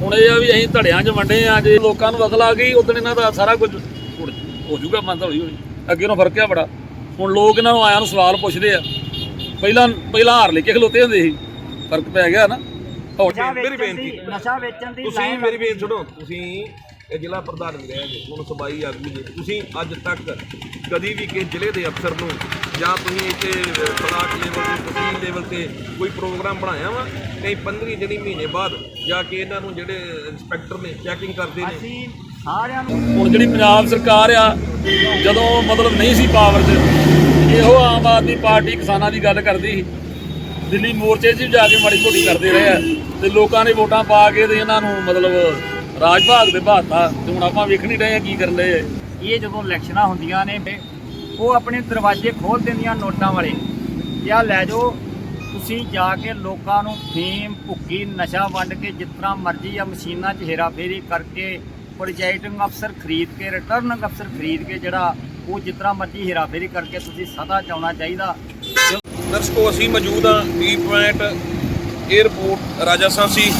ਹੁਣ ਇਹ ਆ ਵੀ ਅਸੀਂ ਧੜਿਆਂ 'ਚ ਵੰਡੇ ਆ ਜੇ ਲੋਕਾਂ ਨੂੰ ਅਕਲ ਆ ਗਈ ਉਦੋਂ ਇਹਨਾਂ ਦਾ ਸਾਰਾ ਕੁਝ ਹੋ ਜਾਊਗਾ ਮਨ ਹੌਲੀ ਹੌਲੀ ਅੱਗੇ ਨੂੰ ਫ਼ਰਕ ਆ ਬੜਾ। ਹੁਣ ਲੋਕ ਇਹਨਾਂ ਨੂੰ ਆਇਆਂ ਨੂੰ ਸਵਾਲ ਪੁੱਛਦੇ ਆ। ਪਹਿਲਾਂ ਪਹਿਲਾਂ ਹਾਰ ਲੈ ਕੇ ਖਲੋਤੇ ਹੁੰਦੇ ਸੀ। ਫ਼ਰਕ ਪੈ ਗਿਆ ਨਾ। ਮੇਰੀ ਬੇਨਤੀ। ਨਸ਼ਾ ਵੇਚਣ ਦੀ ਤੁਸੀਂ ਮੇਰੀ ਬੇਨਤੀ ਸੁਣੋ। ਤੁਸੀਂ ਇਹ ਜ਼ਿਲ੍ਹਾ ਪ੍ਰਧਾਨ ਵੀ ਰਹੇ ਜੀ ਹੁਣ ਸਬਾਈ ਆਗੂ ਜੀ ਤੁਸੀਂ ਅੱਜ ਤੱਕ ਕਦੀ ਵੀ ਕਿਸੇ ਜ਼ਿਲ੍ਹੇ ਦੇ ਅਫਸਰ ਨੂੰ ਜਾਂ ਤੁਸੀਂ ਇੱਥੇ ਬਲਾਕ ਲੈਵਲ ਤੇ ਤਹਿਸੀਲ ਲੈਵਲ ਤੇ ਕੋਈ ਪ੍ਰੋਗਰਾਮ ਬਣਾਇਆ ਵਾ? ਨਹੀਂ 15 ਜਣੀ ਮਹੀਨੇ ਬਾਅਦ ਜਾ ਕੇ ਇਹਨਾਂ ਨੂੰ ਜਿਹੜੇ ਇੰਸਪੈਕਟਰ ਨੇ ਚੈਕਿੰਗ ਕਰਦੇ ਨੇ? ਅਸੀਂ ਸਾਰਿਆਂ ਨੂੰ ਹੁਣ ਜਿਹੜੀ ਪੰਜਾਬ ਸਰਕਾਰ ਆ ਜਦੋਂ ਮਤਲਬ ਨਹੀਂ ਸੀ ਪਾਵਰ 'ਚ ਇਹੋ ਆਮ ਆਦਮੀ ਪਾਰਟੀ ਕਿਸਾਨਾਂ ਦੀ ਗੱਲ ਕਰਦੀ ਸੀ। ਦਿੱਲੀ ਮੋਰਚੇ 'ਚ ਵੀ ਜਾ ਕੇ ਮਾੜੀ ਮੋਟੀ ਕਰਦੇ ਰਹੇ ਆ ਤੇ ਲੋਕਾਂ ਨੇ ਵੋਟਾਂ ਪਾ ਕੇ ਤੇ ਇਹਨਾਂ ਨੂੰ ਮਤਲਬ ਰਾਜ ਭਾਗ ਦੇ ਬਹਾਤਾ ਤੇ ਹੁਣ ਆਪਾਂ ਵੇਖ ਨਹੀਂ ਰਹੇ ਆ ਕੀ ਕਰਨ ਦੇ ਇਹ ਜਦੋਂ ਇਲੈਕਸ਼ਨਾਂ ਹੁੰਦੀਆਂ ਨੇ ਉਹ ਆਪਣੇ ਦਰਵਾਜ਼ੇ ਖੋਲ ਦਿੰਦੀਆਂ ਨੋਟਾਂ ਵਾਲੇ। ਕਿ ਆਹ ਲੈ ਜਾਓ ਤੁਸੀਂ ਜਾ ਕੇ ਲੋਕਾਂ ਨੂੰ ਫੀਮ ਭੁੱਕੀ ਨਸ਼ਾ ਵੰਡ ਕੇ ਜਿਸ ਤਰ੍ਹਾਂ ਮਰਜ਼ੀ ਆ ਮਸ਼ੀਨਾਂ 'ਚ ਹੇਰਾਫੇਰੀ ਕਰਕੇ ਪ੍ਰੋਜੈਕਟਿੰਗ ਅਫਸਰ ਖਰੀਦ ਕੇ ਰਿਟਰਨਿੰਗ ਅਫਸਰ ਖਰੀਦ ਕੇ ਜਿਹੜਾ ਉਹ ਜਿਸ ਤਰ੍ਹਾਂ ਮਰਜ਼ੀ ਹੇਰਾਫੇਰੀ ਕਰਕੇ ਤੁਸੀਂ ਸਦਾ ਚਾਉਣਾ ਚਾਹੀਦਾ। ਦਰਸ਼ਕੋ ਅਸੀਂ ਮੌਜੂਦ ਹਾਂ ਟੀ ਪੁਆਇੰਟ 에ਅਰਪੋਰਟ ਰਾਜਾਸਾਂਸੀ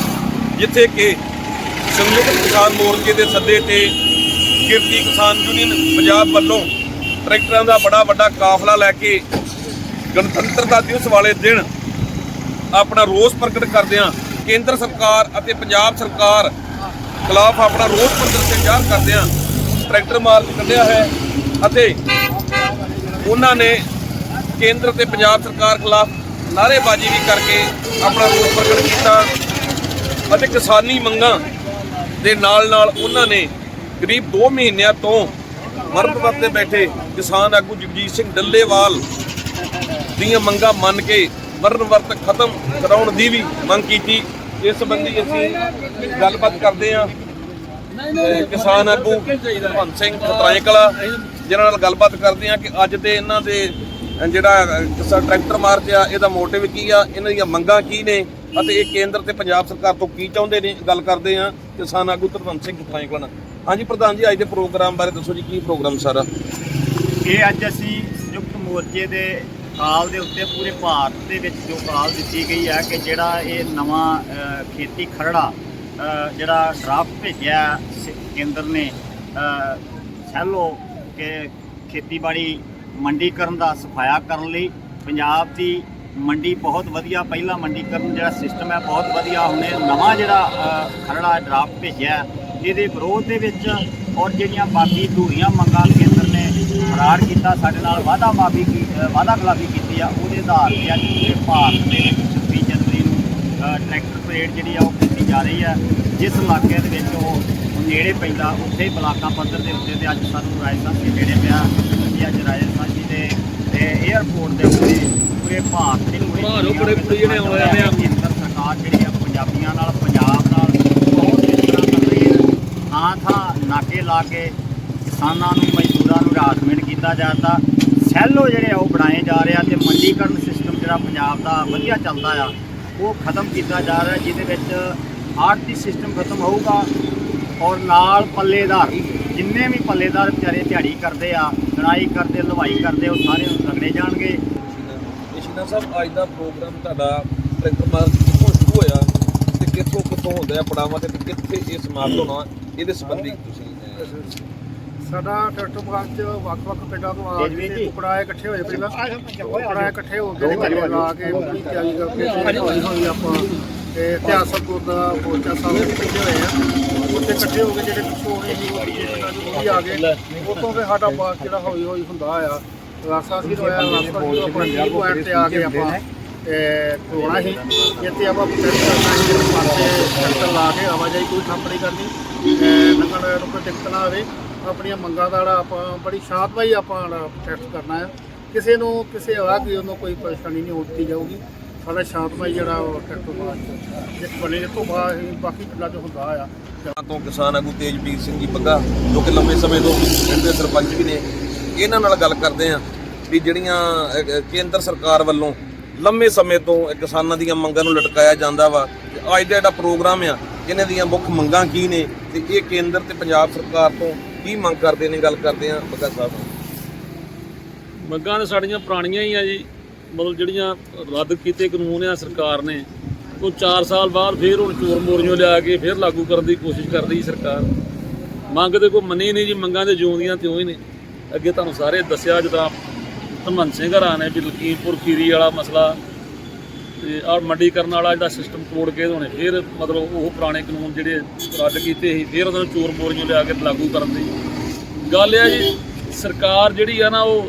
ਜਿੱਥੇ ਕਿ ਸੰਯੁਕਤ ਕਿਸਾਨ ਮੋਰਚੇ ਦੇ ਸੱਦੇ ਤੇ ਕਿਰਤੀ ਕਿਸਾਨ ਯੂਨੀਅਨ ਪੰਜਾਬ ਵੱਲੋਂ ਟਰੈਕਟਰਾਂ ਦਾ ਬੜਾ ਵੱਡਾ ਕਾਫਲਾ ਲੈ ਕੇ ਗਣਤੰਤਰਤਾ ਦਿਵਸ ਵਾਲੇ ਦਿਨ ਆਪਣਾ ਰੋਸ ਪ੍ਰਗਟ ਕਰਦਿਆਂ ਕੇਂਦਰ ਸਰਕਾਰ ਅਤੇ ਪੰਜਾਬ ਸਰਕਾਰ ਖਿਲਾਫ ਆਪਣਾ ਰੋਸ ਪ੍ਰਦਰਸ਼ਨ ਜ਼ਾਹਰ ਕਰਦਿਆਂ ਟਰੈਕਟਰ ਮਾਰਚ ਕੱਢਿਆ ਹੈ ਅਤੇ ਉਹਨਾਂ ਨੇ ਕੇਂਦਰ ਤੇ ਪੰਜਾਬ ਸਰਕਾਰ ਖਿਲਾਫ ਨਾਅਰੇਬਾਜ਼ੀ ਵੀ ਕਰਕੇ ਆਪਣਾ ਰੋਸ ਪ੍ਰਗਟ ਕੀਤਾ ਅਤੇ ਕਿਸਾਨੀ ਮੰਗਾਂ ਦੇ ਨਾਲ ਨਾਲ ਉਹਨਾਂ ਨੇ ਕਰੀਬ 2 ਮਹੀਨਿਆਂ ਤੋਂ ਮਰਨ ਵਰਤ ਤੇ ਬੈਠੇ ਕਿਸਾਨ ਆਗੂ ਜਗਜੀਤ ਸਿੰਘ ਡੱਲੇਵਾਲ ਦੀਆਂ ਮੰਗਾਂ ਮੰਨ ਕੇ ਮਰਨ ਵਰਤ ਖਤਮ ਕਰਾਉਣ ਦੀ ਵੀ ਮੰਗ ਕੀਤੀ। ਇਸ ਸੰਬੰਧੀ ਅਸੀਂ ਗੱਲਬਾਤ ਕਰਦੇ ਹਾਂ। ਕਿਸਾਨ ਆਗੂ ਭਗਵੰਤ ਸਿੰਘ ਖਤਰਾਏ ਕਲਾ ਜਿਨ੍ਹਾਂ ਨਾਲ ਗੱਲਬਾਤ ਕਰਦੇ ਹਾਂ ਕਿ ਅੱਜ ਦੇ ਇਹਨਾਂ ਦੇ ਜਿਹੜਾ ਟਰੈਕਟਰ ਮਾਰਚ ਆ ਇਹਦਾ ਮੋਟਿਵ ਕੀ ਆ, ਇਹਨਾਂ ਦੀਆਂ ਮੰਗਾਂ ਕੀ ਨੇ? ਅਤੇ ਇਹ ਕੇਂਦਰ ਤੇ ਪੰਜਾਬ ਸਰਕਾਰ ਤੋਂ ਕੀ ਚਾਹੁੰਦੇ ਨੇ ਗੱਲ ਕਰਦੇ ਆ ਕਿਸਾਨ ਆਗੂ ਧਰਵੰਤ ਸਿੰਘ ਖਤਰਾਏ ਕਲਾ ਨਾਲ। ਹਾਂਜੀ ਪ੍ਰਧਾਨ ਜੀ ਅੱਜ ਦੇ ਪ੍ਰੋਗਰਾਮ ਬਾਰੇ ਦੱਸੋ ਜੀ ਕੀ ਪ੍ਰੋਗਰਾਮ ਸਾਰਾ? ਇਹ ਅੱਜ ਅਸੀਂ ਸੰਯੁਕਤ ਮੋਰਚੇ ਦੇ ਕਾਲ ਦੇ ਉੱਤੇ ਪੂਰੇ ਭਾਰਤ ਦੇ ਵਿੱਚ ਜੋ ਕਾਲ ਦਿੱਤੀ ਗਈ ਹੈ ਕਿ ਜਿਹੜਾ ਇਹ ਨਵਾਂ ਖੇਤੀ ਖਰੜਾ ਜਿਹੜਾ ਡਰਾਫਟ ਭੇਜਿਆ ਸ- ਕੇਂਦਰ ਨੇ ਅ, ਸੈਲੋ ਕਿ ਖੇਤੀਬਾੜੀ ਮੰਡੀਕਰਨ ਦਾ ਸਫਾਇਆ ਕਰਨ ਲਈ ਪੰਜਾਬ ਦੀ ਮੰਡੀ ਬਹੁਤ ਵਧੀਆ ਪਹਿਲਾ ਮੰਡੀਕਰਨ ਜਿਹੜਾ ਸਿਸਟਮ ਹੈ ਬਹੁਤ ਵਧੀਆ। ਹੁਣੇ ਨਵਾਂ ਜਿਹੜਾ ਖਰੜਾ ਡਰਾਫਟ ਭੇਜਿਆ ਇਹਦੇ ਵਿਰੋਧ ਦੇ ਵਿੱਚ ਔਰ ਜਿਹੜੀਆਂ ਬਾਕੀ ਅਧੂਰੀਆਂ ਮੰਗਾਂ ਕੇਂਦਰ ਨੇ ਫਰਾਰ ਕੀਤਾ ਸਾਡੇ ਨਾਲ ਵਾਅਦਾ ਮਾਫੀ ਕੀ ਅ, ਵਾਅਦਾ ਖਿਲਾਫੀ ਕੀਤੀ ਆ ਉਹਦੇ ਆਧਾਰ ਤੇ ਅੱਜ ਪੂਰੇ ਭਾਰਤ ਦੇ ਵਿੱਚ 26 ਜਨਵਰੀ ਨੂੰ ਟਰੈਕਟਰ ਪਰੇਡ ਜਿਹੜੀ ਆ ਉਹ ਕੀਤੀ ਜਾ ਰਹੀ ਆ। ਜਿਸ ਇਲਾਕੇ ਦੇ ਵਿੱਚ ਉਹ ਨੇੜੇ ਪੈਂਦਾ ਉੱਥੇ ਬਲਾਕਾਂ ਪੱਧਰ ਦੇ ਉੱਤੇ ਤੇ ਅੱਜ ਸਾਨੂੰ ਰਾਜਸਥਾਨ ਦੇ ਨੇੜੇ ਪਿਆ ਅਸੀਂ ਅੱਜ ਰਾਜਸਥਾਨ ਜੀ ਦੇ ਤੇ 에ਅਰਪੋਰਟ ਦੇ ਉੱਤੇ ਪੂਰੇ ਭਾਰਤ ਦੇ ਪੂਰੇ ਬਾਹਰੋਂ ਬੜੇ ਕੁੜੀ ਜਿਹੜੇ ਆਉਣੇ ਆਉਂਦੇ ਆ। ਕੇਂਦਰ ਸਰਕਾਰ ਜਿਹੜੀ ਆ ਪੰਜਾਬੀਆਂ ਨਾਲ ਪੰਜਾਬ ਨਾਲ ਬਹੁਤ ਤਰ੍ਹਾਂ ਕਰ ਰਹੀ ਹੈ। ਥਾਂ ਥਾਂ ਨਾਕੇ ਲਾ ਕੇ ਕਿਸਾਨਾਂ ਨੂੰ ਮਜ਼ਦੂਰਾਂ ਨੂੰ ਹਰਾਸਮੈਂਟ ਕੀਤਾ ਜਾਂਦਾ ਸੈੱਲੋ ਜਿਹੜੇ ਆ ਉਹ ਬਣਾਏ ਜਾ ਰਹੇ ਆ ਤੇ ਮੰਡੀਕਰਨ ਸਿਸਟਮ ਜਿਹੜਾ ਪੰਜਾਬ ਦਾ ਵਧੀਆ ਚੱਲਦਾ ਆ ਉਹ ਖਤਮ ਕੀਤਾ ਜਾ ਰਿਹਾ ਜਿਹਦੇ ਵਿੱਚ ਆਰਥਿਕ ਸਿਸਟਮ ਖਤਮ ਹੋਊਗਾ ਔਰ ਨਾਲ ਪੱਲੇਦਾਰ ਜਿੰਨੇ ਵੀ ਪੱਲੇਦਾਰ ਵਿਚਾਰੇ ਦਿਹਾੜੀ ਕਰਦੇ ਆ ਲੜਾਈ ਕਰਦੇ ਲਵਾਈ ਕਰਦੇ ਉਹ ਸਾਰੇ ਰਗੜੇ ਜਾਣਗੇ। ਸਾਹਿਬ ਅੱਜ ਦਾ ਪ੍ਰੋਗਰਾਮ ਤੁਹਾਡਾ ਟਰੈਕਟਰ ਮਾਰਚ ਕਿੱਥੋਂ ਸ਼ੁਰੂ ਹੋਇਆ ਤੇ ਕਿੱਥੋਂ ਕਿੱਥੋਂ ਹੁੰਦਾ ਹੈ ਪੜਾਵਾਂ ਤੇ ਕਿੱਥੇ ਇਹ ਸਮਾਪਤ ਹੋਣਾ ਇਹਦੇ ਸੰਬੰਧੀ ਤੁਸੀਂ ਸਾਡਾ ਟਰੈਕਟਰ ਮਾਰਚ ਚ ਵੱਖ-ਵੱਖ ਪਿੰਡਾਂ ਤੋਂ ਆ ਕੇ ਜੀ। ਟੁਕੜਾਏ ਇਕੱਠੇ ਹੋਏ ਪਹਿਲਾਂ। ਟੁਕੜਾਏ ਇਕੱਠੇ ਹੋ ਕੇ ਘਰੇ ਲਾ ਕੇ ਪੂਰੀ ਤਿਆਰੀ ਕਰਕੇ ਹੌਲੀ ਹੌਲੀ ਆਪਾਂ। ਤੇ ਇਤਿਹਾਸਕ ਗੁਰਦਾ ਪੋਚਾ ਸਾਹਿਬ ਇਕੱਠੇ ਹੋਏ ਆ। ਉੱਥੇ ਇਕੱਠੇ ਹੋ ਕੇ ਜਿਹੜੇ ਪਿੱਛੋਂ ਹੋਏ ਸੀ ਉਹ ਵੀ ਆ ਗਏ। ਉਤੋਂ ਫਿਰ ਸਾਡਾ ਪਾਸ ਜਿਹੜਾ ਹੌਲੀ ਹੌਲੀ ਹੁੰਦਾ ਆ ਰਾਸਾ ਸੀ ਹੋਇਆ ਰਾਸਾ ਸੀ ਆਪਾਂ ਟੀ ਪੁਆਇੰਟ ਤੇ ਆ ਕੇ ਆਪਾਂ ਕੋਣਾ ਸੀ। ਜਿੱਥੇ ਆਪਾਂ ਪ੍ਰੋਟੈਸਟ ਕਰਨਾ ਸੀ ਪਾਸੇ ਟਰੈਕਟਰ ਲਾ ਕੇ ਆਵਾਜਾਈ ਕੋਈ ਠੱਪ ਨਹੀਂ ਕਰਨੀ। ਲੰਘਣ ਨੂੰ ਕੋਈ ਦਿੱਕਤ ਨਾ ਆਵੇ। ਆਪਣੀਆਂ ਮੰਗਾਂ ਦਾ ਜਿਹੜਾ ਆਪਾਂ ਬੜੀ ਸ਼ਾਂਤਮਈ ਆਪਾਂ ਪ੍ਰੋਟੈਸਟ ਕਰਨਾ ਹੈ ਕਿਸੇ ਨੂੰ ਕਿਸੇ ਆ ਕਿ ਉਹਨੂੰ ਕੋਈ ਪਰੇਸ਼ਾਨੀ ਨਹੀਂ ਹੋਤੀ ਜਾਊਗੀ। ਸਾਡਾ ਸ਼ਾਂਤਮਈ ਜਿਹੜਾ ਉਹ ਟਰੈਕਟਰ ਮਾਰਚ ਜਿਸ ਬਣੇ ਤੋਂ ਬਾਅਦ ਬਾਕੀ ਪਿੰਡਾਂ 'ਚ ਹੁੰਦਾ ਆ। ਤਾਂ ਤੋਂ ਕਿਸਾਨ ਆਗੂ ਤੇਜਵੀਰ ਸਿੰਘ ਜੀ ਬੱਗਾ ਜੋ ਕਿ ਲੰਮੇ ਸਮੇਂ ਤੋਂ ਪਿੰਡ ਦੇ ਸਰਪੰਚ ਵੀ ਨੇ। ਇਹਨਾਂ ਨਾਲ ਗੱਲ ਕਰਦੇ ਆ। ਵੀ ਜਿਹੜੀਆਂ ਕੇਂਦਰ ਸਰਕਾਰ ਵੱਲੋਂ ਲੰਮੇ ਸਮੇਂ ਤੋਂ ਕਿਸਾਨਾਂ ਦੀਆਂ ਮੰਗਾਂ ਨੂੰ ਲਟਕਾਇਆ ਜਾਂਦਾ ਵਾ ਅੱਜ ਦਾ ਜਿਹੜਾ ਪ੍ਰੋਗਰਾਮ ਆ, ਇਹਨਾਂ ਦੀਆਂ ਮੁੱਖ ਮੰਗਾਂ ਕੀ ਨੇ, ਤੇ ਇਹ ਕੇਂਦਰ ਤੇ ਪੰਜਾਬ ਸਰਕਾਰ ਤੋਂ ਕੀ ਮੰਗ ਕਰਦੇ ਨੇ, ਗੱਲ ਕਰਦੇ ਆ ਬੱਗਾ ਸਾਹਿਬ ਮੰਗਾਂ ਤਾਂ ਸਾਡੀਆਂ ਪੁਰਾਣੀਆਂ ਹੀ ਆ ਜੀ, ਮਤਲਬ ਜਿਹੜੀਆਂ ਰੱਦ ਕੀਤੇ ਕਾਨੂੰਨ ਆ ਸਰਕਾਰ ਨੇ, ਉਹ 4 ਸਾਲ ਬਾਅਦ ਫੇਰ ਹੁਣ ਚੋਰ ਮੋਰੀਓ ਲਿਆ ਕੇ ਫੇਰ ਲਾਗੂ ਕਰਨ ਦੀ ਕੋਸ਼ਿਸ਼ ਕਰਦੀ ਸਰਕਾਰ। ਮੰਗ ਦੇ ਕੋਈ ਮੰਨੀ ਨਹੀਂ ਜੀ, ਮੰਗਾਂ ਤੇ ਜਿਉਂਦੀਆਂ ਤਿਉਂ ਹੀ ਨੇ। ਅੱਗੇ ਤੁਹਾਨੂੰ ਸਾਰੇ ਦੱਸਿਆ, ਜਦੋਂ ਧਮਨ ਸਿੰਘ ਹਰਾਂ ਨੇ ਵੀ ਲਖੀਮਪੁਰ ਖੀਰੀ ਵਾਲਾ ਮਸਲਾ। ਤੇ ਆਹ ਮੰਡੀਕਰਨ ਵਾਲਾ ਜਿਹੜਾ ਸਿਸਟਮ ਤੋੜ ਕੇ ਉਹਨੇ ਫੇਰ ਮਤਲਬ ਉਹ ਪੁਰਾਣੇ ਕਾਨੂੰਨ ਜਿਹੜੇ ਰੱਦ ਕੀਤੇ ਸੀ, ਫਿਰ ਉਹਨਾਂ ਨੂੰ ਚੋਰ ਮੋਰੀਆਂ ਲਿਆ ਕੇ ਲਾਗੂ ਕਰਨ ਦੀ। ਗੱਲ ਇਹ ਆ ਜੀ, ਸਰਕਾਰ ਜਿਹੜੀ ਆ ਨਾ ਉਹ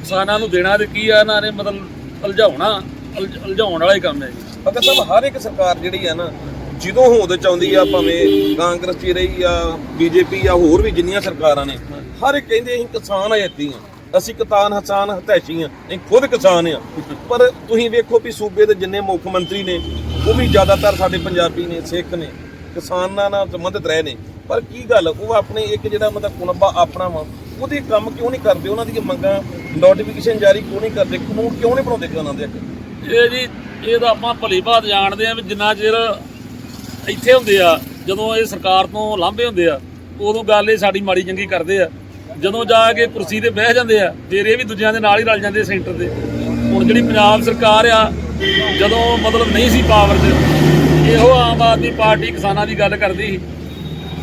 ਕਿਸਾਨਾਂ ਨੂੰ ਦੇਣਾ ਤੇ ਕੀ ਆ, ਇਹਨਾਂ ਨੇ ਮਤਲਬ ਉਲਝਾਉਣਾ, ਉਲਝ- ਉਲਝਾਉਣ ਵਾਲਾ ਹੀ ਕੰਮ ਹੈ ਜੀ। ਅਗਰ ਸਭ ਹਰ ਇੱਕ ਸਰਕਾਰ ਜਿਹੜੀ ਆ ਨਾ, ਜਦੋਂ ਹੋਂਦ 'ਚ ਆਉਂਦੀ ਆ, ਭਾਵੇਂ ਕਾਂਗਰਸ ਚ ਰਹੀ ਆ, ਬੀਜੇਪੀ ਆ, ਹੋਰ ਵੀ ਜਿੰਨੀਆਂ ਸਰਕਾਰਾਂ ਨੇ, ਹਰ ਇੱਕ ਕਹਿੰਦੇ ਅਸੀਂ ਕਿਸਾਨ ਆਇਤੀ ਆ। ਅਸੀਂ ਕਿਸਾਨ ਹਸਾਨ ਹਤੈਸ਼ੀ ਆ ਅਸੀਂ ਖੁਦ ਕਿਸਾਨ ਆ ਪਰ ਤੁਸੀਂ ਵੇਖੋ ਵੀ ਸੂਬੇ ਦੇ ਜਿੰਨੇ ਮੁੱਖ ਮੰਤਰੀ ਨੇ, ਉਹ ਵੀ ਜ਼ਿਆਦਾਤਰ ਸਾਡੇ ਪੰਜਾਬੀ ਨੇ, ਸਿੱਖ ਨੇ, ਕਿਸਾਨਾਂ ਨਾਲ ਸੰਬੰਧਿਤ ਰਹੇ ਨੇ। ਪਰ ਕੀ ਗੱਲ, ਉਹ ਆਪਣੇ ਇੱਕ ਜਿਹੜਾ ਮਤਲਬ ਕੁਨਬਾ ਆਪਣਾ ਵਾ, ਉਹਦੇ ਕੰਮ ਕਿਉਂ ਨਹੀਂ ਕਰਦੇ? ਉਹਨਾਂ ਦੀਆਂ ਮੰਗਾਂ ਨੋਟੀਫਿਕੇਸ਼ਨ ਜਾਰੀ ਕਿਉਂ ਨਹੀਂ ਕਰਦੇ? ਕਾਨੂੰਨ ਕਿਉਂ ਨਹੀਂ ਬਣਾਉਂਦੇ ਕਿਸਾਨਾਂ ਦੇ ਅੱਗੇ? ਇਹ ਜੀ, ਇਹ ਤਾਂ ਆਪਾਂ ਭਲੀ ਬਾਤ ਜਾਣਦੇ ਆ ਵੀ ਜਿੰਨਾ ਚਿਰ ਇੱਥੇ ਹੁੰਦੇ ਆ, ਜਦੋਂ ਇਹ ਸਰਕਾਰ ਤੋਂ ਲਾਂਭੇ ਹੁੰਦੇ ਆ, ਉਦੋਂ ਗੱਲ ਇਹ ਸਾਡੀ ਮਾੜੀ ਚੰਗੀ ਕਰਦੇ ਆ। ਜਦੋਂ ਜਾ ਕੇ ਕੁਰਸੀ ਤੇ ਬਹਿ ਜਾਂਦੇ ਆ ਫਿਰ ਇਹ ਵੀ ਦੂਜਿਆਂ ਦੇ ਨਾਲ ਹੀ ਰਲ ਜਾਂਦੇ ਸੈਂਟਰ ਦੇ। ਹੁਣ ਜਿਹੜੀ ਪੰਜਾਬ ਸਰਕਾਰ ਆ ਜਦੋਂ ਮਤਲਬ ਨਹੀਂ ਸੀ ਪਾਵਰ 'ਚ ਇਹੋ ਆਮ ਆਦਮੀ ਪਾਰਟੀ ਕਿਸਾਨਾਂ ਦੀ ਗੱਲ ਕਰਦੀ ਸੀ।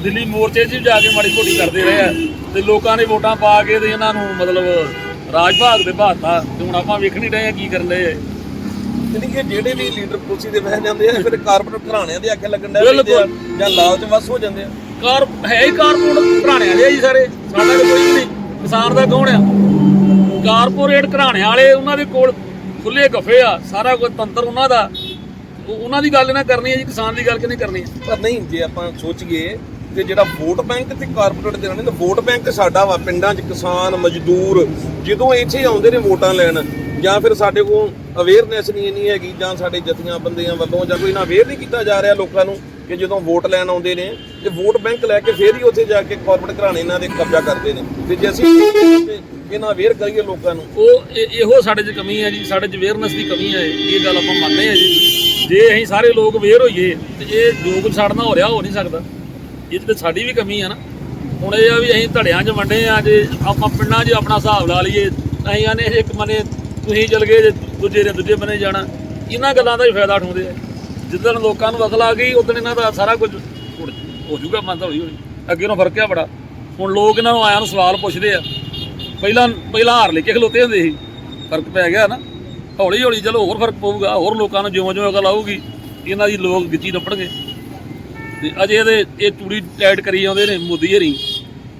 ਦਿੱਲੀ ਮੋਰਚੇ 'ਚ ਜਾ ਕੇ ਮਾੜੀ ਮੋਟੀ ਕਰਦੇ ਰਹੇ ਆ ਤੇ ਲੋਕਾਂ ਨੇ ਵੋਟਾਂ ਪਾ ਕੇ ਤੇ ਇਹਨਾਂ ਨੂੰ ਮਤਲਬ ਰਾਜ ਭਾਗ ਦੇ ਬਾਤਾ ਤੇ ਹੁਣ ਆਪਾਂ ਵੇਖ ਨਹੀਂ ਰਹੇ ਆ ਕੀ ਕਰਨ ਦੇ ਯਾਨੀ ਕਿ ਜਿਹੜੇ ਵੀ ਲੀਡਰ ਕੁਰਸੀ ਤੇ ਬਹਿ ਜਾਂਦੇ ਆ ਫਿਰ ਕਾਰਪੋਰੇਟ ਘਰਾਣਿਆਂ ਦੇ ਆਖੇ ਲੱਗਣ ਦਾ ਬਿਲਕੁਲ। ਜਾਂ ਲਾਲਚ ਵਸ ਹੋ ਜਾਂਦੇ ਆ। ਕਾਰ ਹੈ ਹੀ ਕਾਰਪੋਰੇਟ ਘਰਾਣਿਆਂ ਦੇ ਆ ਜੀ ਸਾਰੇ। ਸਾਡਾ ਤਾਂ ਕੋਈ ਵੀ ਨਹੀਂ। ਕਿਸਾਨ ਦਾ ਕੌਣ ਆ? ਕਾਰਪੋਰੇਟ ਘਰਾਣਿਆਂ ਵਾਲੇ ਉਹਨਾਂ ਦੇ ਕੋਲ ਖੁੱਲੇ ਗੱਫੇ ਆ। ਸਾਰਾ ਕੁਝ ਤੰਤਰ ਉਹਨਾਂ ਦਾ। ਉਹਨਾਂ ਦੀ ਗੱਲ ਨਾ ਕਰਨੀ ਹੈ ਜੀ, ਕਿਸਾਨ ਦੀ ਗੱਲ ਕਿ ਨਹੀਂ ਕਰਨੀ ਪਰ ਨਹੀਂ, ਜੇ ਆਪਾਂ ਸੋਚੀਏ ਕਿ ਜਿਹੜਾ ਵੋਟ ਬੈਂਕ ਤੇ ਕਾਰਪੋਰੇਟ ਦੇ ਰਹਿੰਦੇ ਤਾਂ ਵੋਟ ਬੈਂਕ ਤੇ ਸਾਡਾ ਵਾ, ਪਿੰਡਾਂ 'ਚ ਕਿਸਾਨ, ਮਜ਼ਦੂਰ, ਜਦੋਂ ਇੱਥੇ ਆਉਂਦੇ ਨੇ ਵੋਟਾਂ ਲੈਣ, ਜਾਂ ਫਿਰ ਸਾਡੇ ਕੋਲ ਅਵੇਅਰਨੈਸ ਨਹੀਂ ਇੰਨੀ ਹੈਗੀ, ਜਾਂ ਸਾਡੇ ਜਥੀਆਂ ਬੰਦਿਆਂ ਵੱਲੋਂ ਜਾਂ ਕੋਈ ਨਾ ਅਵੇਅਰ ਨਹੀਂ ਕੀਤਾ ਜਾ ਰਿਹਾ ਲੋਕਾਂ ਨੂੰ ਕਿ ਜਦੋਂ ਵੋਟ ਲੈਣ ਆਉਂਦੇ ਨੇ ਤੇ ਵੋਟ ਬੈਂਕ ਲੈ ਕੇ ਫੇਰ ਹੀ ਉੱਥੇ ਜਾ ਕੇ ਕਾਰਪੋਰੇਟ ਘਰਾਣੇ ਇਹਨਾਂ ਦੇ ਕਬਜ਼ਾ ਕਰਦੇ ਨੇ। ਤੇ ਜੇ ਅਸੀਂ ਇਹਨਾਂ ਅਵੇਅਰ ਕਰੀਏ ਲੋਕਾਂ ਨੂੰ। ਉਹ ਇਹ- ਇਹੋ ਸਾਡੇ 'ਚ ਕਮੀ ਹੈ ਜੀ ਸਾਡੇ 'ਚ ਅਵੇਅਰਨੈਸ ਦੀ ਕਮੀ ਹੈ ਇਹ ਗੱਲ ਆਪਾਂ ਮੰਨਦੇ ਹਾਂ ਜੀ। ਜੇ ਅਸੀਂ ਸਾਰੇ ਲੋਕ ਅਵੇਅਰ ਹੋਈਏ ਤੇ ਇਹ ਜੋ ਕੁਝ ਸਾਡੇ ਹੋ ਰਿਹਾ ਹੋ ਨਹੀਂ ਸਕਦਾ। ਇਹ 'ਚ ਤੇ ਸਾਡੀ ਵੀ ਕਮੀ ਹੈ ਨਾ। ਹੁਣ ਇਹ ਆ ਵੀ ਅਸੀਂ ਧੜਿਆਂ 'ਚ ਵੰਡੇ ਆ ਜੇ ਆਪਾਂ ਪਿੰਡਾਂ 'ਚ ਆਪਣਾ ਹਿਸਾਬ ਲਾ ਲਈਏ ਅਸੀਂ ਆਨੇ ਇੱਕ ਮਨੇ ਤੁਸੀਂ ਚਲ ਗਏ ਜੇ ਦੂਜੇ ਨੇ ਦੂਜੇ ਬੰਨੇ ਜਾਣਾ। ਇਹਨਾਂ ਗੱਲਾਂ ਦਾ ਹੀ ਫਾਇਦਾ ਉਠਾਉਂਦੇ ਆ। ਜਿੱਦਣ ਲੋਕਾਂ ਨੂੰ ਅਕਲ ਆ ਗਈ, ਉਦੋਂ ਇਹਨਾਂ ਦਾ ਸਾਰਾ ਕੁਝ ਉੜ- ਹੋ ਜਾਊਗਾ ਮਨ ਹੌਲੀ ਹੌਲੀ ਅੱਗੇ ਨੂੰ ਫ਼ਰਕ ਆ ਬੜਾ। ਹੁਣ ਲੋਕ ਇਹਨਾਂ ਨੂੰ ਆਇਆਂ ਨੂੰ ਸਵਾਲ ਪੁੱਛਦੇ ਆ। ਪਹਿਲਾਂ ਪਹਿਲਾਂ ਹਾਰ ਲੈ ਕੇ ਖਲੋਤੇ ਹੁੰਦੇ ਸੀ। ਫ਼ਰਕ ਪੈ ਗਿਆ ਨਾ। ਹੌਲੀ ਹੌਲੀ ਚਲੋ ਹੋਰ ਫ਼ਰਕ ਪਊਗਾ, ਹੋਰ ਲੋਕਾਂ ਨੂੰ ਜਿਉਂ ਜਿਉਂ ਅਕਲ ਆਊਗੀ, ਇਹਨਾਂ ਦੀ ਲੋਕ ਗਿੱਚੀ ਨੱਪਣਗੇ। ਤੇ ਅਜੇ ਇਹਦੇ ਇਹ ਤੂੜੀ ਟਾਈਟ ਕਰੀ ਜਾਂਦੇ ਨੇ ਮੋਦੀ ਹਰੀ।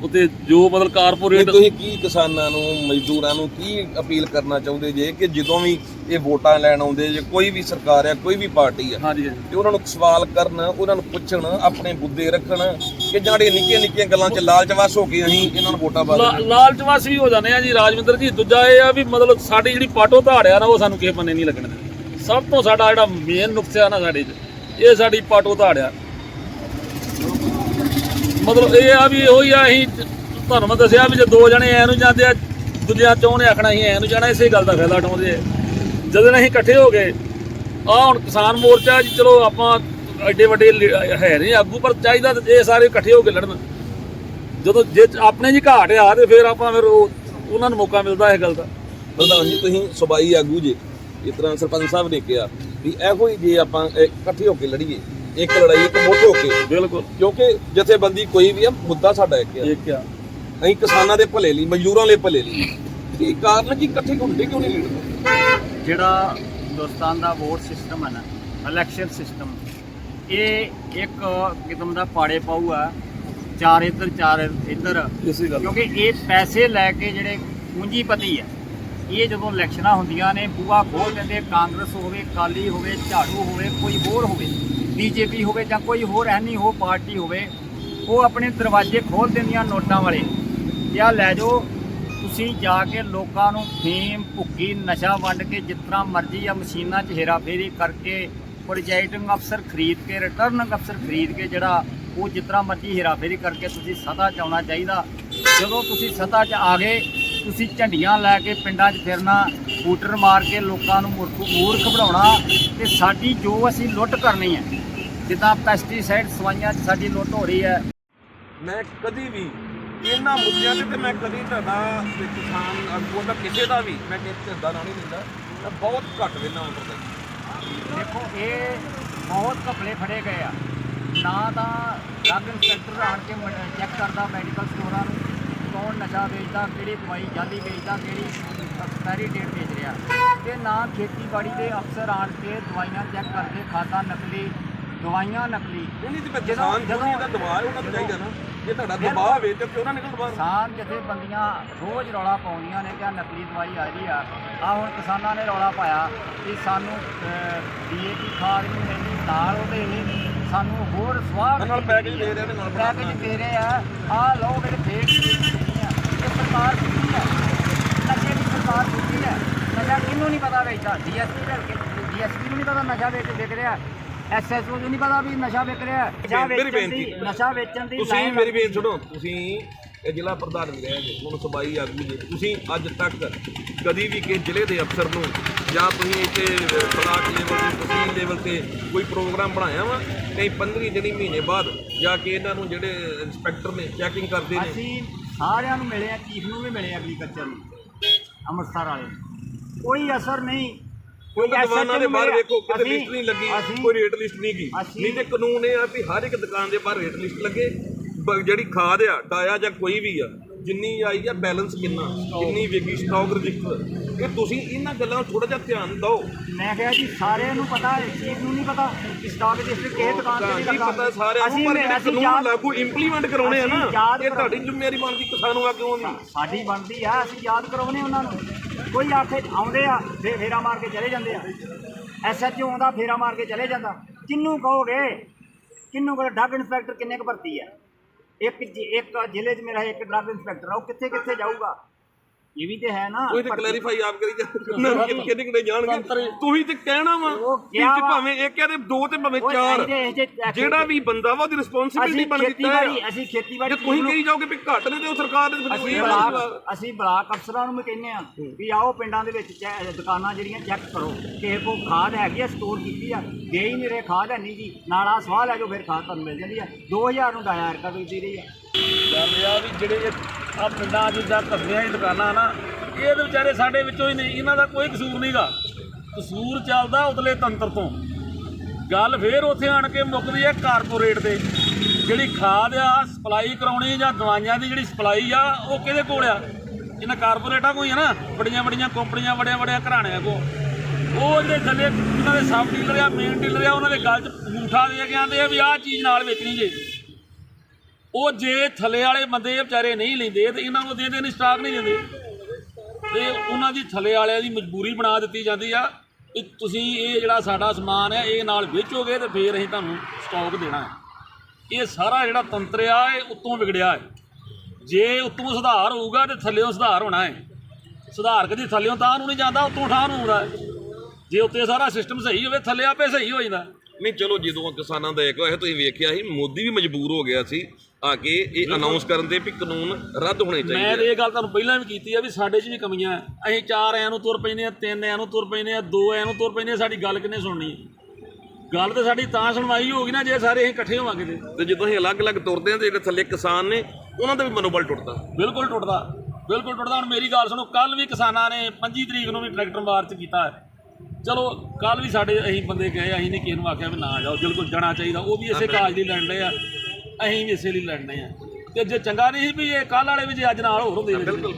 ਉਤੇ ਜੋ ਮਤਲਬ ਕਾਰਪੋਰੇਟ ਤੁਸੀਂ ਕੀ ਕਿਸਾਨਾਂ ਨੂੰ ਮਜ਼ਦੂਰਾਂ ਨੂੰ ਕੀ ਅਪੀਲ ਕਰਨਾ ਚਾਹੁੰਦੇ ਜੇ ਕਿ ਜਦੋਂ ਵੀ ਇਹ ਵੋਟਾਂ ਲੈਣ ਆਉਂਦੇ ਜੇ ਕੋਈ ਵੀ ਸਰਕਾਰ ਆ ਕੋਈ ਵੀ ਪਾਰਟੀ ਆ ਹਾਂਜੀ ਹਾਂਜੀ। ਤੇ ਉਹਨਾਂ ਨੂੰ ਸਵਾਲ ਕਰਨ ਉਹਨਾਂ ਨੂੰ ਪੁੱਛਣ ਆਪਣੇ ਬੁੱਧੇ ਰੱਖਣ ਕਿ ਜਿਹੜੇ ਨਿੱਕੀਆਂ ਨਿੱਕੀਆਂ ਗੱਲਾਂ 'ਚ ਲਾਲਚਵਸ ਹੋ ਕੇ ਅਸੀਂ ਇਹਨਾਂ ਨੂੰ ਵੋਟਾਂ ਪਾ ਲਾ- ਦਿੰਦੇ ਲਾਲਚਵਾਸ ਵੀ ਹੋ ਜਾਂਦੇ ਆ ਜੀ ਰਾਜਵਿੰਦਰ ਜੀ। ਦੂਜਾ ਇਹ ਆ ਵੀ ਮਤਲਬ ਸਾਡੀ ਜਿਹੜੀ ਪਾਟੋ ਧਾੜ ਆ ਨਾ ਉਹ ਸਾਨੂੰ ਕਿਸੇ ਬੰਨੇ ਨਹੀਂ ਲੱਗਣ ਸਭ ਤੋਂ ਸਾਡਾ ਜਿਹੜਾ ਮੇਨ ਨੁਕਸਿਆ ਨਾ ਸਾਡੇ 'ਚ ਇਹ ਸਾਡੀ ਪਾਟੋ ਧਾੜ ਆ ਮਤਲਬ ਇਹ ਆ ਵੀ ਉਹੀ ਆ, ਅਸੀਂ ਤੁਹਾਨੂੰ ਮੈਂ ਦੱਸਿਆ ਵੀ ਜੇ ਦੋ ਜਣੇ ਐ ਨੂੰ ਜਾਂਦੇ ਆ, ਦੂਜਿਆਂ ਚੋਂ ਨੇ ਆਖਣਾ ਅਸੀਂ ਐ ਨੂੰ ਜਾਣਾ, ਇਸੇ ਗੱਲ ਦਾ ਫਾਇਦਾ ਉਠਾਉਂਦੇ ਆ। ਜਦੋਂ ਅਸੀਂ ਇਕੱਠੇ ਹੋ ਗਏ ਆ ਹੁਣ ਕਿਸਾਨ ਮੋਰਚਾ ਜੀ, ਚਲੋ ਆਪਾਂ ਐਡੇ ਵੱਡੇ ਲੀ- ਹੈ ਨਹੀਂ ਆਗੂ, ਪਰ ਚਾਹੀਦਾ ਇਹ ਸਾਰੇ ਇਕੱਠੇ ਹੋ ਕੇ ਲੜਨ। ਜਦੋਂ ਜੇ ਆਪਣੇ ਜੀ ਘਾਟ ਆ, ਤੇ ਫਿਰ ਆਪਾਂ ਫਿਰ ਉਹਨਾਂ ਨੂੰ ਮੌਕਾ ਮਿਲਦਾ ਇਹ ਗੱਲ ਦਾ। ਪ੍ਰਧਾਨ ਜੀ, ਤੁਸੀਂ ਸਬਾਈ ਆਗੂ ਜੇ, ਇਸ ਤਰ੍ਹਾਂ ਸਰਪੰਚ ਸਾਹਿਬ ਨੇ ਕਿਹਾ ਵੀ ਇਹੋ ਹੀ ਜੇ ਆਪਾਂ ਇਕੱਠੇ ਹੋ ਕੇ ਲੜੀਏ ਇੱਕ ਲੜਾਈ ਇੱਕ ਮੁੱਠ ਹੋ ਕੇ। ਬਿਲਕੁਲ। ਕਿਉਂਕਿ ਜਥੇਬੰਦੀ ਕੋਈ ਵੀ ਆ ਮੁੱਦਾ ਸਾਡਾ ਇੱਕ ਆ। ਇਹ ਕਿਆ ਅਸੀਂ ਕਿਸਾਨਾਂ ਦੇ ਭਲੇ ਲਈ ਮਜ਼ਦੂਰਾਂ ਦੇ ਭਲੇ ਲਈ। ਕੀ ਕਾਰਨ ਕੀ ਇਕੱਠੇ ਹੁੰਦੇ ਕਿਉਂ ਨਹੀਂ ਲੜਦੇ? ਜਿਹੜਾ ਹਿੰਦੁਸਤਾਨ ਦਾ ਵੋਟ ਸਿਸਟਮ ਹੈ ਨਾ ਇਲੈਕਸ਼ਨ ਸਿਸਟਮ ਇਹ ਇੱਕ ਕਿਸਮ ਦਾ ਪਾੜੇ ਪਾਊ ਆ ਚਾਰ ਇੱਧਰ ਚਾਰ ਇੱਧਰ। ਕਿਉਂਕਿ ਇਹ ਪੈਸੇ ਲੈ ਕੇ ਜਿਹੜੇ ਪੂੰਜੀਪਤੀ ਆ ਇਹ ਜਦੋਂ ਇਲੈਕਸ਼ਨਾਂ ਹੁੰਦੀਆਂ ਨੇ ਬੂਆ ਖੋਲ ਦਿੰਦੇ ਕਾਂਗਰਸ ਹੋਵੇ ਕਾਲੀ ਹੋਵੇ ਝਾੜੂ ਹੋਵੇ ਕੋਈ ਹੋਰ ਹੋਵੇ ਬੀਜੇਪੀ ਹੋਵੇ ਜਾਂ ਕੋਈ ਹੋਰ ਐਨੀ ਹੋ ਪਾਰਟੀ ਹੋਵੇ, ਉਹ ਆਪਣੇ ਦਰਵਾਜ਼ੇ ਖੋਲ ਦਿੰਦੀਆਂ ਨੋਟਾਂ ਵਾਲੇ। ਕਿ ਆਹ ਲੈ ਜਾਓ, ਤੁਸੀਂ ਜਾ ਕੇ ਲੋਕਾਂ ਨੂੰ ਫੀਮ ਭੁੱਕੀ ਨਸ਼ਾ ਵੰਡ ਕੇ ਜਿਸ ਤਰ੍ਹਾਂ ਮਰਜ਼ੀ ਆ ਮਸ਼ੀਨਾਂ 'ਚ ਹੇਰਾਫੇਰੀ ਕਰਕੇ ਪ੍ਰੋਜੈਕਟਿੰਗ ਅਫਸਰ ਖਰੀਦ ਕੇ ਰਿਟਰਨਿੰਗ ਅਫਸਰ ਖਰੀਦ ਕੇ ਜਿਹੜਾ ਉਹ ਜਿਸ ਮਰਜ਼ੀ ਹੇਰਾਫੇਰੀ ਕਰਕੇ ਤੁਸੀਂ ਸਤਾ 'ਚ ਆਉਣਾ ਚਾਹੀਦਾ। ਜਦੋਂ ਤੁਸੀਂ ਸਤਾ 'ਚ ਆ ਗਏ ਤੁਸੀਂ ਝੰਡੀਆਂ ਲੈ ਕੇ ਪਿੰਡਾਂ 'ਚ ਫਿਰਨਾ ਸਕੂਟਰ ਮਾਰ ਕੇ ਲੋਕਾਂ ਨੂੰ ਮੂਰਖ ਮੂਰਖ ਬਣਾਉਣਾ ਤੇ ਸਾਡੀ ਜੋ ਅਸੀਂ ਲੁੱਟ ਕਰਨੀ ਹੈ ਜਿੱਦਾਂ ਪੈਸਟੀਸਾਈਡ ਸਵਾਈਆਂ 'ਚ ਸਾਡੀ ਲੁੱਟ ਹੋ ਰਹੀ ਹੈ। ਮੈਂ ਕਦੀ ਵੀ ਇਹਨਾਂ ਮੁੱਦਿਆਂ ਤੇ ਤੇ ਮੈਂ ਕਦੀ ਤੁਹਾਡਾ ਤੇ ਕਿਸਾਨ ਆਗੂ ਦਾ ਕਿਸੇ ਦਾ ਵੀ ਮੈਂ ਕਿਸੇ ਦਾ ਨਾਂ ਨਹੀਂ ਲੈਂਦਾ ਮੈਂ ਬਹੁਤ ਘੱਟ ਵੇਨਾ ਹੁੰਦਾ ਦੇਖੋ ਇਹ ਬਹੁਤ ਘਪਲੇ ਫੜੇ ਗਏ ਆ। ਨਾ ਤਾਂ ਡਰੱਗ ਇੰਸਪੈਕਟਰ ਆਣ ਕੇ ਚੈੱਕ ਕਰਦਾ ਮੈਡੀਕਲ ਸਟੋਰਾਂ ਨੂੰ ਕੌਣ ਨਸ਼ਾ ਵੇਚਦਾ ਕਿਹੜੀ ਦਵਾਈ ਜਾਲੀ ਵੇਚਦਾ ਕਿਹੜੀ ਐਕਸਪਾਇਰੀ ਡੇਟ ਵੇਚ ਰਿਹਾ। ਤੇ ਨਾ ਖੇਤੀਬਾੜੀ ਦੇ ਅਫਸਰ ਆਣ ਕੇ ਦਵਾਈਆਂ ਚੈੱਕ ਕਰਦੇ ਖਾਦਾਂ ਨਕਲੀ ਦਵਾਈਆਂ ਨਕਲੀ। ਨਹੀਂ ਤੇ ਕਿਸਾਨ ਜਦੋਂ- ਜੁਨੀਅਰ ਦਾ ਦਬਾਅ ਉਹਨਾਂ ਤੇ ਚਾਹੀਦਾ ਨਾ। ਜੇ ਤੁਹਾਡਾ। ਦਬਾਅ ਵੇ ਤੇ ਕਿਉਂ ਨਾ ਨਿਕਲ ਦਬਾਅ ਕਿਸਾਨ ਜਥੇਬੰਦੀਆਂ ਰੋਜ਼ ਰੌਲਾ ਪਾਉਂਦੀਆਂ ਨੇ ਕਿ ਨਕਲੀ ਦਵਾਈ ਆ ਰਹੀ ਆ। ਆ ਹੁਣ ਕਿਸਾਨਾਂ ਨੇ ਰੌਲਾ ਪਾਇਆ ਕਿ ਸਾਨੂੰ ਡੀਏਪੀ ਖਾਦ ਨਹੀਂ ਮਿਲਦੀ ਨਾਲ ਉਹਦੇ ਸਾਨੂੰ ਹੋਰ ਸਵਾਹ ਨਾਲ ਪੈਕੇਜ ਦੇ ਰਹੇ ਨੇ ਨਾਲ ਪੈਕੇਜ ਦੇ ਰਹੇ ਆ। ਆ ਲੋਕ ਜਿਹੜੇ ਫੇਕ ਇਹ ਸਰਕਾਰ ਦੀ ਹੈ। ਨਸ਼ੇ ਦੀ ਸਰਕਾਰ ਦੀ ਹੈ। ਨਸ਼ਾ ਕਿਹਨੂੰ ਨਹੀਂ ਪਤਾ ਵੇਚਦਾ ਡੀਐਸਪੀ ਕਰਕੇ ਡੀਐਸਪੀ ਨੂੰ ਨਹੀਂ ਪਤਾ ਨਸ਼ਾ ਵੇਚ ਵਿਕ ਰਿਹਾ। ਐਸਐਸਓ ਨੂੰ ਨਹੀਂ ਪਤਾ ਵੀ ਨਸ਼ਾ ਵਿਕ ਰਿਹਾ। ਨਸ਼ਾ ਮੇਰੀ ਵੇਚਣ ਦੀ ਬੇਨਤੀ। ਨਸ਼ਾ ਵੇਚਣ ਦੀ ਤੁਸੀਂ ਲਾਈਨ ਮੇਰੀ ਬੇਨਤੀ ਸੁਣੋ ਤੁਸੀਂ ਇਹ ਜ਼ਿਲ੍ਹਾ ਪ੍ਰਧਾਨ ਵੀ ਰਹੇ ਜੀ ਹੁਣ ਸਬਾਈ ਆਗੂ ਜੀ। ਤੁਸੀਂ ਅੱਜ ਤੱਕ ਕਦੀ ਵੀ ਕਿਸੇ ਜ਼ਿਲ੍ਹੇ ਦੇ ਅਫਸਰ ਨੂੰ ਜਾਂ ਤੁਸੀਂ ਇੱਥੇ ਬਲਾਕ ਲੈਵਲ ਤੇ ਤਹਿਸੀਲ ਲੈਵਲ ਤੇ ਕੋਈ ਪ੍ਰੋਗਰਾਮ ਬਣਾਇਆ ਵਾ ਕਈ 15 ਜਿਹੜੀ ਮਹੀਨੇ ਬਾਅਦ ਜਾ ਕੇ ਇਹਨਾਂ ਨੂੰ ਜਿਹੜੇ ਇੰਸਪੈਕਟਰ ਨੇ ਚੈਕਿੰਗ ਕਰਦੇ ਨੇ? ਅਸੀਂ ਸਾਰਿਆਂ ਨੂੰ ਮਿਲੇ ਆ ਚੀਫ ਨੂੰ ਵੀ ਮਿਲੇ ਆ ਐਗਰੀਕਲਚਰ ਨੂੰ ਅੰਮ੍ਰਿਤਸਰ ਵਾਲੇ ਨੂੰ। ਕੋਈ ਅਸਰ ਨਹੀਂ ਕੋਈ ਦੁਕਾਨਾਂ ਦੇ ਬਾਹਰ। ਵੇਖੋ ਕਿਤੇ ਲਿਸਟ ਨਹੀਂ ਲੱਗੀ ਕੋਈ ਰੇਟ ਲਿਸਟ ਨਹੀਂ ਗਈ ਅਸੀਂ- ਨਹੀਂ ਤੇ ਕਾਨੂੰਨ ਇਹ ਆ ਵੀ ਹਰ ਇੱਕ ਦੁਕਾਨ ਦੇ ਬਾਹਰ ਰੇਟ ਲਿਸਟ ਲੱਗੇ ਬ- ਜਿਹੜੀ ਖਾਦ ਆ ਡਾਇਆ ਜਾਂ ਕੋਈ ਵੀ ਆ ਜਿੰਨੀ ਆਈ ਆ ਬੈਲੈਂਸ ਕਿੰਨਾ? ਕਿੰਨੀ ਵਿਕੀ? ਸਟਾਕ ਰਜਿਸਟਰ ਇਹ ਤੁਸੀਂ ਇਹਨਾਂ ਗੱਲਾਂ ਨੂੰ ਥੋੜਾ ਜਿਹਾ ਧਿਆਨ ਦਿਓ। ਮੈਂ ਕਿਹਾ ਜੀ ਸਾਰਿਆਂ ਨੂੰ ਪਤਾ ਹੈ ਚੀਫ ਨੂੰ ਨਹੀਂ ਪਤਾ ਕਿ ਸਟਾਕ ਰਜਿਸਟਰ ਕਿਹੇ ਦੁਕਾਨ ਤੇ ਕੀ ਨਹੀਂ ਲੱਗਾ ਪਤਾ ਸਾਰਿਆਂ ਨੂੰ ਪਰ ਜਿਹੜੇ ਕਾਨੂੰਨ ਲਾਗੂ ਇੰਪਲੀਮੈਂਟ ਕਰਾਉਣੇ ਆ ਨਾ ਇਹ ਤੁਹਾਡੀ ਜ਼ਿੰਮੇਵਾਰੀ ਬਣਦੀ ਕਿਸਾਨ ਆਗੂਆਂ ਦੀ। ਸਾਡੀ ਬਣਦੀ ਆ ਅਸੀਂ ਯਾਦ ਕਰਾਉਨੇ ਉਹਨਾਂ ਨੂੰ। ਕੋਈ ਆਖੇ ਆਉਂਦੇ ਆ ਫੇ ਫੇਰਾ ਮਾਰ ਕੇ ਚਲੇ ਜਾਂਦੇ ਆ। ਐਸਐਚਓ ਆਉਂਦਾ ਫੇਰਾ ਮਾਰ ਕੇ ਚਲੇ ਜਾਂਦਾ। ਕਿੰਨੂੰ ਕਹੋਗੇ? ਕਿੰਨੂੰ ਕਹੋ ਡਰੱਗ ਇੰਸਪੈਕਟਰ ਕਿੰਨੇ ਕੁ ਭਰਤੀ ਹੈ ਇੱਕ ਇੱਕ ਜ਼ਿਲ੍ਹੇ 'ਚ ਮੇਰਾ ਇੱਕ ਡਰੱਗ ਇੰਸਪੈਕਟਰ ਆ ਉਹ ਕਿੱਥੇ ਕਿੱਥੇ ਜਾਊਗਾ? ਇਹ ਵੀ ਤੇ ਹੈ ਨਾ ਕੋਈ ਤੇ। ਕਲੈਰੀਫਾਈ ਆਪ ਕਰੀ ਜਾ ਕਿੰਨੇ ਕਿੰਨੇ ਕਿੰਨੇ ਜਾਣਗੇ? ਤੁਸੀਂ ਤੇ ਕਹਿਣਾ ਵਾ ਕਿ। ਭਾਵੇਂ ਇੱਕ ਹੈ ਤੇ ਦੋ ਤੇ ਭਾਵੇਂ ਚਾਰ। ਜਿਹੜਾ ਵੀ ਬੰਦਾ ਵਾ ਉਹਦੀ ਰਿਸਪੌਂਸਿਬਿਲਟੀ ਬਣ ਦਿੱਤਾ ਹੈ। ਅਸੀਂ ਖੇਤੀਬਾੜੀ ਜੇ ਤੁਸੀਂ ਕਹੀ ਜਾਓਗੇ ਵੀ ਘੱਟ ਨੇ ਤੇ ਉਹ ਸਰਕਾਰ ਦੇ ਅਸੀਂ ਬਲਾਕ ਅਸੀਂ ਬਲਾਕ ਅਫਸਰਾਂ ਨੂੰ ਵੀ ਕਹਿੰਦੇ ਆ ਵੀ ਆਓ ਪਿੰਡਾਂ ਦੇ ਵਿੱਚ ਦੁਕਾਨਾਂ ਜਿਹੜੀਆਂ ਚੈੱਕ ਕਰੋ। ਕਿਸੇ ਕੋਲ ਖਾਦ ਹੈਗੀ ਆ ਸਟੋਰ ਕੀਤੀ ਆ। ਦੇ ਹੀ ਮੇਰੇ ਖਾਦ ਹੈ ਨਹੀਂ ਜੀ। ਨਾਲ ਆ ਸਵਾਲ ਹੈ ਜੋ ਫਿਰ ਖਾਦ ਤੁਹਾਨੂੰ ਮਿਲ ਜਾਂਦੀ ਆ। 2000 ਨੂੰ ਡਾਇਆ ਰਕਾ ਵੇਚਦੀ ਰਹੀ ਆ। ਵੀ ਜਿਹੜੇ ਆ ਪਿੰਡਾਂ 'ਚ ਜਾਂ ਕਸਬਿਆਂ 'ਚ ਦੁਕਾਨਾਂ ਨਾ ਇਹ ਤੇ ਵਿਚਾਰੇ ਸਾਡੇ ਵਿੱਚੋਂ ਹੀ ਨਹੀਂ ਇਹਨਾਂ ਦਾ ਕੋਈ ਕਸੂਰ ਨਹੀਂਗਾ ਕਸੂਰ ਚੱਲਦਾ ਉਤਲੇ ਤੰਤਰ ਤੋਂ। ਗੱਲ ਫੇਰ ਉੱਥੇ ਆਣ ਕੇ ਮੁੱਕਦੀ ਹੈ ਕਾਰਪੋਰੇਟ ਤੇ ਜਿਹੜੀ ਖਾਦ ਆ, ਸਪਲਾਈ ਕਰਾਉਣੀ ਜਾਂ ਦਵਾਈਆਂ ਦੀ ਜਿਹੜੀ ਸਪਲਾਈ ਆ, ਉਹ ਕਿਹਦੇ ਕੋਲ ਆ? ਇਹਨਾਂ ਕਾਰਪੋਰੇਟਾਂ ਕੋਈ ਆ ਨਾ ਬੜੀਆਂ ਬੜੀਆਂ ਕੰਪਨੀਆਂ ਬੜਿਆਂ ਬੜਿਆਂ ਘਰਾਣਿਆਂ ਕੋ ਉਹ ਜਿਹੜੇ ਥੱਲੇ ਉਹਨਾਂ ਦੇ ਸਬ ਡੀਲਰ ਆ ਮੇਨ ਡੀਲਰ ਆ, ਉਹਨਾਂ ਦੇ ਗੱਲ 'ਚ ਅੰਗੂਠਾ ਦੇ ਕੇ ਆਂਦੇ ਆ ਵੀ ਆਹ ਚੀਜ਼ ਨਾਲ ਵੇਚਣੀ ਜੇ। ਉਹ ਜੇ ਥੱਲੇ ਵਾਲੇ ਬੰਦੇ ਵਿਚਾਰੇ ਨਹੀਂ ਲੈਂਦੇ, ਤੇ ਇਹਨਾਂ ਨੂੰ ਦੇ ਦੇਣ ਸਟਾਕ ਨਹੀਂ ਦਿੰਦੇ। ਤੇ ਉਹਨਾਂ ਦੀ ਥੱਲੇ ਵਾਲਿਆਂ ਦੀ ਮਜਬੂਰੀ ਬਣਾ ਦਿੱਤੀ ਜਾਂਦੀ ਆ ਕਿ ਤੁਸੀਂ ਇਹ ਜਿਹੜਾ ਸਾਡਾ ਸਮਾਨ ਹੈ, ਇਹ ਨਾਲ ਵੇਚੋਗੇ ਤੇ ਫੇਰ ਅਸੀਂ ਤੁਹਾਨੂੰ ਸਟਾਕ ਦੇਣਾ ਹੈ। ਇਹ ਸਾਰਾ ਜਿਹੜਾ ਤੰਤਰ ਆ, ਇਹ ਉੱਤੋਂ ਵਿਗੜਿਆ ਹੈ। ਜੇ ਉੱਤੋਂ ਸੁਧਾਰ ਹੋਊਗਾ ਤੇ ਥੱਲੇੋਂ ਸੁਧਾਰ ਹੋਣਾ ਹੈ। ਸੁਧਾਰ ਕਦੀ ਥੱਲੇੋਂ ਤਾਂ ਨੂੰ ਨਹੀਂ ਜਾਂਦਾ, ਉੱਤੋਂ ਠਾਹ ਨੂੰ ਹੁੰਦਾ ਜੇ ਉੱਤੇ ਸਾਰਾ ਸਿਸਟਮ ਸਹੀ ਹੋਵੇ, ਥੱਲੇ ਆਪੇ ਸਹੀ ਹੋ ਜਾਂਦਾ। ਨਹੀਂ, ਚਲੋ ਜਦੋਂ ਕਿਸਾਨਾਂ ਦਾ ਇੱਕ ਹੋਇਆ ਤੁਸੀਂ ਵੇਖਿਆ ਸੀ, ਮੋਦੀ ਵੀ ਮਜਬੂਰ ਹੋ ਗਿਆ ਸੀ। ਆ ਕੇ ਇਹ ਅਨਾਉਂਸ ਕਰਨ ਦੇ ਵੀ ਕਾਨੂੰਨ ਰੱਦ ਹੋਣੇ ਮੈਂ ਚਾਹੀਦੇ ਤੇ ਇਹ ਗੱਲ ਤੁਹਾਨੂੰ ਪਹਿਲਾਂ ਵੀ ਕੀਤੀ ਆ ਵੀ ਸਾਡੇ 'ਚ ਵੀ ਕਮੀਆਂ ਹੈ। ਅਸੀਂ ਚਾਰ ਐਂ ਨੂੰ ਤੁਰ ਪੈਂਦੇ ਆ ਤਿੰਨ ਐਂ ਨੂੰ ਤੁਰ ਪੈਂਦੇ ਆ ਦੋ ਐਂ ਨੂੰ ਤੁਰ ਪੈਂਦੇ ਆ ਸਾਡੀ ਗੱਲ ਕਿੰਨੇ ਸੁਣਨੀ ਹੈ? ਗੱਲ ਤੇ ਸਾਡੀ ਤਾਂ ਸੁਣਵਾਈ ਹੋਗੀ ਨਾ ਜੇ ਸਾਰੇ ਅਸੀਂ ਇਕੱਠੇ ਹੋਵਾਂਗੇ ਤੇ। ਤੇ ਜਦੋਂ ਅਸੀਂ ਅਲੱਗ-ਅਲੱਗ ਤੁਰਦੇ ਹਾਂ ਤੇ ਜਿਹੜੇ ਥੱਲੇ ਕਿਸਾਨ ਨੇ ਉਹਨਾਂ ਦਾ ਵੀ ਮਨੋਬਲ ਟੁੱਟਦਾ। ਬਿਲਕੁਲ ਟੁੱਟਦਾ ਬਿਲਕੁਲ ਟੁੱਟਦਾ। ਹੁਣ ਮੇਰੀ ਗੱਲ ਸੁਣੋ ਕੱਲ ਵੀ ਕਿਸਾਨਾਂ ਨੇ 25 ਤਰੀਕ ਨੂੰ ਵੀ ਟਰੈਕਟਰ ਮਾਰਚ ਕੀਤਾ ਚਲੋ ਕੱਲ ਵੀ ਸਾਡੇ ਅਸੀਂ ਬੰਦੇ ਗਏ ਅਸੀਂ ਨੇ ਕਿਸੇ ਨੂੰ ਆਖਿਆ ਵੀ ਨਾ ਜਾਓ ਬਿਲਕੁਲ ਜਾਣਾ ਚਾਹੀਦਾ ਉਹ ਵੀ ਇਸੇ ਕਾਜ ਲਈ ਲੜਨੇ ਆ। ਅਸੀਂ ਵੀ ਇਸੇ ਲਈ ਲੜਨੇ ਆ। ਤੇ ਜੇ ਚੰਗਾ ਨਹੀਂ ਸੀ ਵੀ ਇਹ ਕੱਲ ਵਾਲੇ ਵੀ ਜੇ ਅੱਜ ਨਾਲ ਹੋਰ ਹੁੰਦੇ ਬਿਲਕੁਲ।